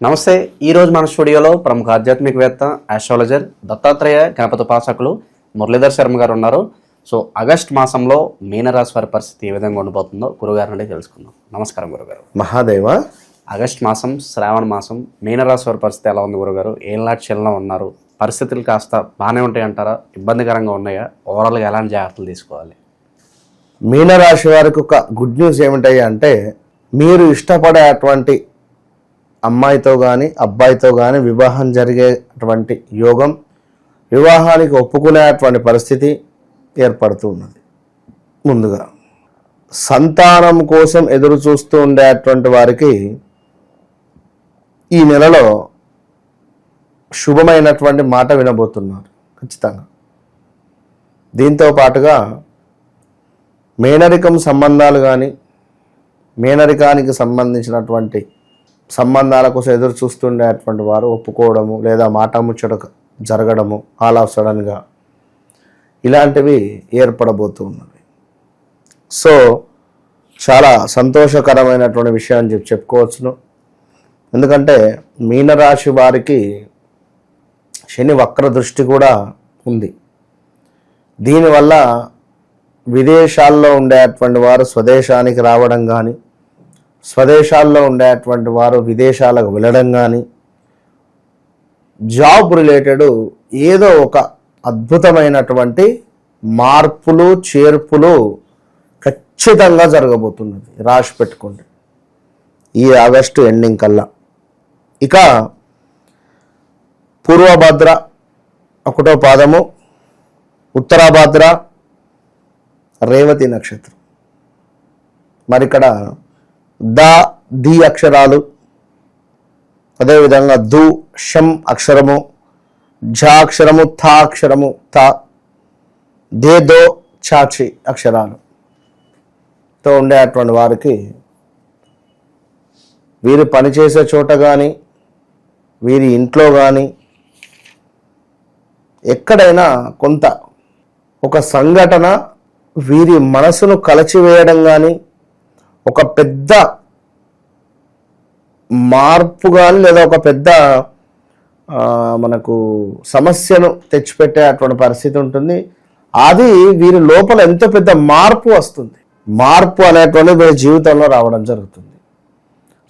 నమస్తే ఈరోజు మన స్టూడియోలో ప్రముఖ ఆధ్యాత్మికవేత్త ఆస్ట్రాలజర్ దత్తాత్రేయ గణపతి ఉపాసకులు మురళీధర్ శర్మ గారు ఉన్నారు. సో ఆగస్ట్ మాసంలో మీనరాశి వారి పరిస్థితి ఏ విధంగా ఉండిపోతుందో గురుగారు నుండి తెలుసుకుందాం. నమస్కారం గురుగారు. మహాదేవ. ఆగస్ట్ మాసం శ్రావణ మాసం మీనరాశి వారి పరిస్థితి ఎలా ఉంది గురుగారు? ఏం చలనం ఉన్నారు? పరిస్థితులు కాస్త బాగానే ఉంటాయి అంటారా? ఇబ్బందికరంగా ఉన్నాయా? ఓవరాల్గా ఎలాంటి జాగ్రత్తలు తీసుకోవాలి? మీనరాశి వారికి ఒక గుడ్ న్యూస్ ఏమిటాయి అంటే మీరు ఇష్టపడే అటువంటి అమ్మాయితో కానీ అబ్బాయితో కానీ వివాహం జరిగేటువంటి యోగం వివాహానికి ఒప్పుకునేటువంటి పరిస్థితి ఏర్పడుతూ ఉన్నది. ముందుగా సంతానం కోసం ఎదురు చూస్తూ ఉండేటువంటి వారికి ఈ నెలలో శుభమైనటువంటి మాట వినబోతున్నారు ఖచ్చితంగా. దీంతో పాటుగా మేనరికం సంబంధాలు కానీ మేనరికానికి సంబంధించినటువంటి సంబంధాల కోసం ఎదురు చూస్తుండేటువంటి వారు ఒప్పుకోవడము లేదా మాట ముచ్చట జరగడము ఆల్ ఆఫ్ సడన్గా ఇలాంటివి ఏర్పడబోతూ ఉన్నవి. సో చాలా సంతోషకరమైనటువంటి విషయం అని చెప్పి చెప్పుకోవచ్చును. ఎందుకంటే మీనరాశి వారికి శని వక్ర దృష్టి కూడా ఉంది. దీనివల్ల విదేశాల్లో ఉండేటువంటి వారు స్వదేశానికి రావడం కానీ స్వదేశాల్లో ఉండేటువంటి వారు విదేశాలకు వెళ్ళడం కానీ జాబ్ రిలేటెడ్ ఏదో ఒక అద్భుతమైనటువంటి మార్పులు చేర్పులు ఖచ్చితంగా జరగబోతున్నది. రాసి పెట్టుకోండి. ఈ ఆగస్టు ఎండింగ్ కల్లా. ఇక పూర్వభద్ర ఒకటో పాదము ఉత్తరాభద్ర రేవతి నక్షత్రం. మరి ఇక్కడ ద ది అక్షరాలు. అదేవిధంగా దు షం అక్షరము ఝ అక్షరము థ అక్షరము థ. దే దో చాచి అక్షరాలు. తో ఉండేటువంటి వారికి వీరు పనిచేసే చోట కానీ వీరి ఇంట్లో కానీ ఎక్కడైనా కొంత ఒక సంఘటన వీరి మనసును కలచివేయడం కానీ ఒక పెద్ద మార్పు కానీ లేదా ఒక పెద్ద మనకు సమస్యను తెచ్చిపెట్టే అటువంటి పరిస్థితి ఉంటుంది. అది వీరి లోపల ఎంతో పెద్ద మార్పు వస్తుంది. మార్పు అనేటువంటిది వీరి జీవితంలో రావడం జరుగుతుంది.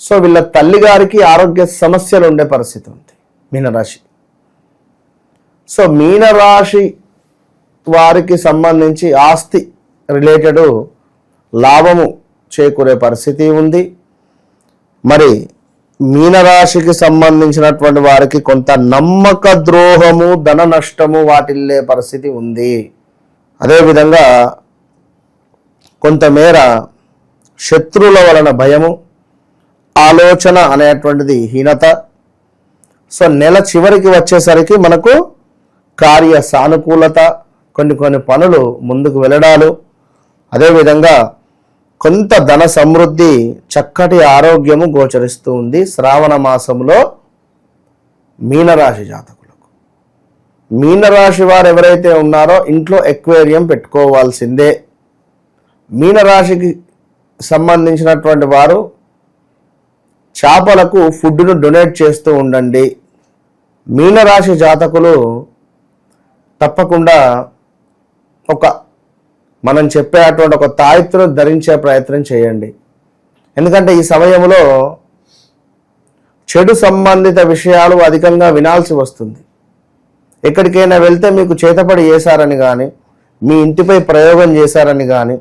సో వీళ్ళ తల్లిగారికి ఆరోగ్య సమస్యలు ఉండే పరిస్థితి ఉంది. మీనరాశి. సో మీనరాశి వారికి సంబంధించి ఆస్తి రిలేటెడ్ లాభము చేకూరే పరిస్థితి ఉంది. మరి మీనరాశికి సంబంధించినటువంటి వారికి కొంత నమ్మక ద్రోహము ధన నష్టము వాటిల్లే పరిస్థితి ఉంది. అదేవిధంగా కొంతమేర శత్రువుల వలన భయము ఆలోచన అనేటువంటిది హీనత. సో నెల చివరికి వచ్చేసరికి మనకు కార్య సానుకూలత కొన్ని కొన్ని పనులు ముందుకు వెళ్ళడాలు. అదేవిధంగా కొంత ధన సమృద్ధి చక్కటి ఆరోగ్యము గోచరిస్తూ ఉంది శ్రావణ మాసంలో మీనరాశి జాతకులకు. మీనరాశి వారు ఎవరైతే ఉన్నారో ఇంట్లో ఎక్వేరియం పెట్టుకోవాల్సిందే. మీనరాశికి సంబంధించినటువంటి వారు చేపలకు ఫుడ్ను డొనేట్ చేస్తూ ఉండండి. మీనరాశి జాతకులు తప్పకుండా ఒక మనం చెప్పే అటువంటి ఒక తాయిత్రం ధరించే ప్రయత్నం చేయండి. ఎందుకంటే ఈ సమయంలో చెడు సంబంధిత విషయాలు అధికంగా వినాల్సి వస్తుంది. ఎక్కడికైనా వెళ్తే మీకు చేతపడి చేశారని కానీ మీ ఇంటిపై ప్రయోగం చేశారని కానీ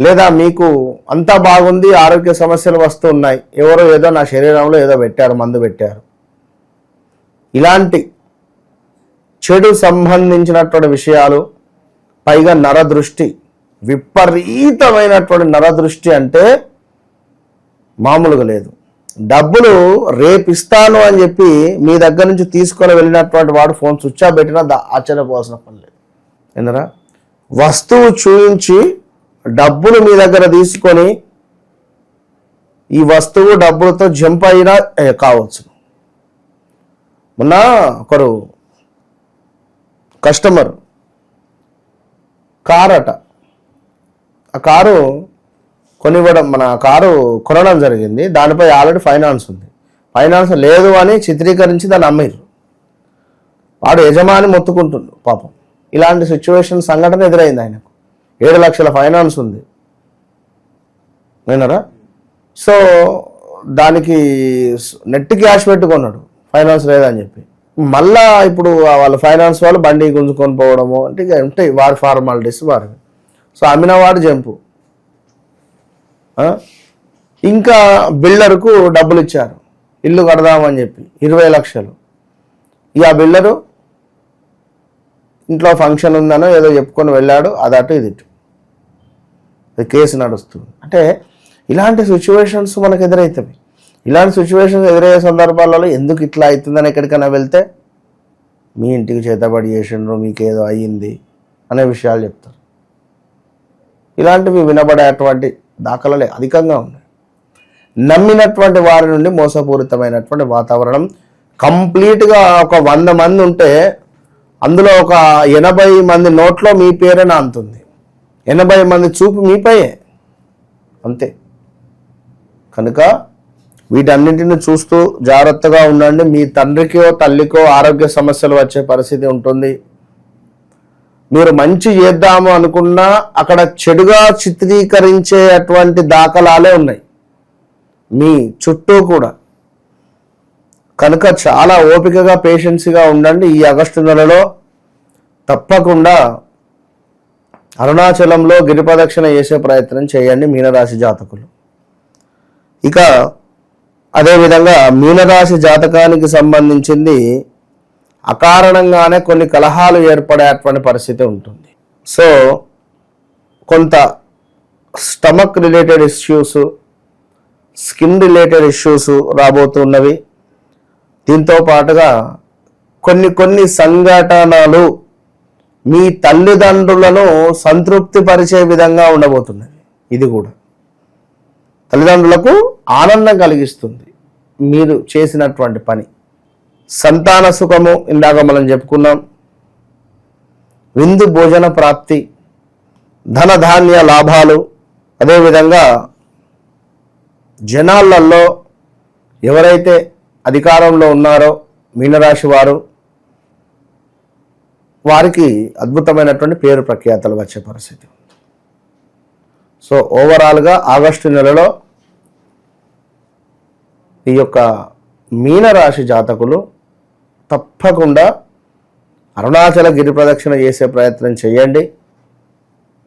లేదా మీకు అంతా బాగుంది ఆరోగ్య సమస్యలు వస్తున్నాయి ఎవరో ఏదో నా శరీరంలో ఏదో పెట్టారు మందు పెట్టారు. ఇలాంటి చెడు సంబంధించినటువంటి విషయాలు పైగా నరదృష్టి విపరీతమైనటువంటి నరదృష్టి అంటే మామూలుగా లేదు. డబ్బులు రేపు ఇస్తాను అని చెప్పి మీ దగ్గర నుంచి తీసుకొని వెళ్ళినటువంటి వాడు ఫోన్ స్విచ్ ఆఫ్ పెట్టినా దా- ఆశ్చర్యపోవాల్సిన పని లేదు. ఎందురా వస్తువు చూయించి డబ్బులు మీ దగ్గర తీసుకొని ఈ వస్తువు డబ్బులతో జంప్ అయినా కావచ్చు. మొన్న ఒకరు కస్టమర్ కార్ అట ఆ కారు కొనివ్వడం మన కారు కొనడం జరిగింది. దానిపై ఆల్రెడీ ఫైనాన్స్ ఉంది. ఫైనాన్స్ లేదు అని చిత్రీకరించి దాన్ని అమ్మారు వాడు యజమాని మొత్తుకుంటుండు పాపం. ఇలాంటి సిచ్యువేషన్ సంఘటన ఎదురైంది ఆయనకు. ఏడు లక్షల ఫైనాన్స్ ఉంది. వినరా సో దానికి నెట్ క్యాష్ పెట్టుకున్నాడు. ఫైనాన్స్ లేదని చెప్పి. మళ్ళా ఇప్పుడు వాళ్ళ ఫైనాన్స్ వాళ్ళు బండి గుంజుకొని పోవడము అంటే ఇక ఉంటాయి వారి ఫార్మాలిటీస్ వారు. సో అమ్మిన జంపు. ఇంకా బిల్డర్కు డబ్బులు ఇచ్చారు. ఇల్లు కడదామని చెప్పి ఇరవై లక్షలు. ఇక ఆ బిల్డరు ఇంట్లో ఫంక్షన్ ఉందనో ఏదో చెప్పుకొని వెళ్ళాడు అది అటు ఇది ఇటు. ఇది కేసు నడుస్తుంది. అంటే ఇలాంటి సిచ్యువేషన్స్ మనకు ఎదురవుతాయి ఇలాంటి సిచ్యువేషన్స్ ఎదురయ్యే సందర్భాలలో ఎందుకు ఇట్లా అవుతుందని ఎక్కడికైనా వెళ్తే మీ ఇంటికి చేతబడి చేసిండ్రు మీకేదో అయ్యింది అనే విషయాలు చెప్తారు. ఇలాంటివి వినబడేటువంటి దాఖలలే అధికంగా ఉన్నాయి. నమ్మినటువంటి వారి నుండి మోసపూరితమైనటువంటి వాతావరణం కంప్లీట్గా ఒక వంద మంది ఉంటే అందులో ఒక ఎనభై మంది నోట్లో మీ పేరే నాంతుంది ఎనభై మంది చూపు మీపైయే. అంతే. కనుక వీటన్నింటిని చూస్తూ జాగ్రత్తగా ఉండండి. మీ తండ్రికో తల్లికో ఆరోగ్య సమస్యలు వచ్చే పరిస్థితి ఉంటుంది. మీరు మంచి చేద్దాము అనుకున్నా అక్కడ చెడుగా చిత్రీకరించేటువంటి దాఖలాలే ఉన్నాయి. మీ చుట్టూ కూడా. కనుక చాలా ఓపికగా పేషెన్సీగా ఉండండి. ఈ ఆగస్టు నెలలో తప్పకుండా అరుణాచలంలో గిరిపదక్షిణ చేసే ప్రయత్నం చేయండి మీనరాశి జాతకులు. ఇక అదేవిధంగా మీనరాశి జాతకానికి సంబంధించింది అకారణంగానే కొన్ని కలహాలు ఏర్పడేటువంటి పరిస్థితి ఉంటుంది. సో కొంత stomach related issues skin related issues రాబోతున్నవి. దీంతో పాటుగా కొన్ని కొన్ని సంఘటనలు మీ తల్లిదండ్రులను సంతృప్తి పరిచే విధంగా ఉండబోతున్నవి ఇది కూడా. తల్లిదండ్రులకు ఆనందం కలిగిస్తుంది. మీరు చేసినటువంటి పని. సంతాన సుఖము ఇందాక మనం చెప్పుకున్నాం. విందు భోజన ప్రాప్తి ధనధాన్య లాభాలు అదేవిధంగా జనాలల్లో ఎవరైతే అధికారంలో ఉన్నారో మీనరాశి వారు వారికి అద్భుతమైనటువంటి పేరు ప్రఖ్యాతలు వచ్చే పరిస్థితి. సో ఓవరాల్గా ఆగస్టు నెలలో ఈ యొక్క మీనరాశి జాతకులు తప్పకుండా అరుణాచల గిరి ప్రదక్షిణ చేసే ప్రయత్నం చేయండి.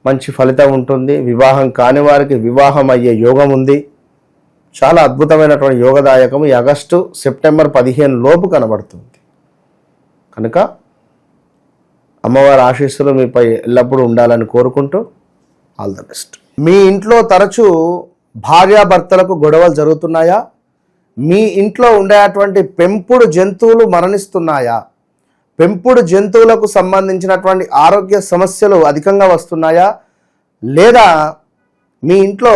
మంచి ఫలితం ఉంటుంది. వివాహం కాని వారికి వివాహం అయ్యే యోగం ఉంది. చాలా అద్భుతమైనటువంటి యోగదాయకం ఈ ఆగస్టు సెప్టెంబర్ పదిహేను లోపు కనబడుతుంది. కనుక అమ్మవారి ఆశీస్సులు మీపై ఎల్లప్పుడూ ఉండాలని కోరుకుంటూ ఆల్ ద బెస్ట్. మీ ఇంట్లో తరచూ భార్యాభర్తలకు గొడవలు జరుగుతున్నాయా? మీ ఇంట్లో ఉండేటువంటి పెంపుడు జంతువులు మరణిస్తున్నాయా? పెంపుడు జంతువులకు సంబంధించినటువంటి ఆరోగ్య సమస్యలు అధికంగా వస్తున్నాయా? లేదా మీ ఇంట్లో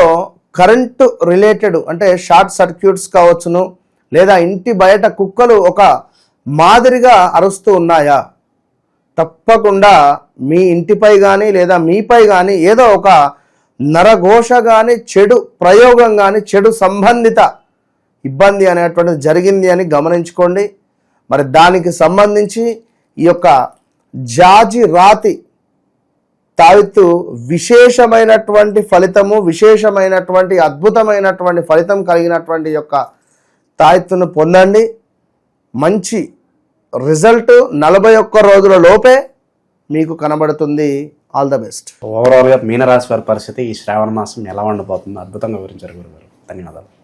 కరెంటు రిలేటెడ్ అంటే షార్ట్ సర్క్యూట్స్ కావచ్చును లేదా ఇంటి బయట కుక్కలు ఒక మాదిరిగా అరుస్తూ ఉన్నాయా? తప్పకుండా మీ ఇంటిపై కానీ లేదా మీపై కానీ ఏదో ఒక నరఘోష కానీ చెడు ప్రయోగం కానీ చెడు సంబంధిత ఇబ్బంది అనేటువంటిది జరిగింది అని గమనించుకోండి. మరి దానికి సంబంధించి ఈ యొక్క జాజి రాతి తావిత్తు విశేషమైనటువంటి ఫలితము విశేషమైనటువంటి అద్భుతమైనటువంటి ఫలితం కలిగినటువంటి యొక్క తాయెత్తును పొందండి. మంచి రిజల్ట్ నలభై ఒక్క రోజుల లోపే మీకు కనబడుతుంది. ఆల్ ద బెస్ట్ ఓవరాల్గా మీనరాశి వారి పరిస్థితి ఈ శ్రావణ మాసం ఎలా ఉండబోతుందో అద్భుతంగా వివరించారు గురుగారు. ధన్యవాదాలు.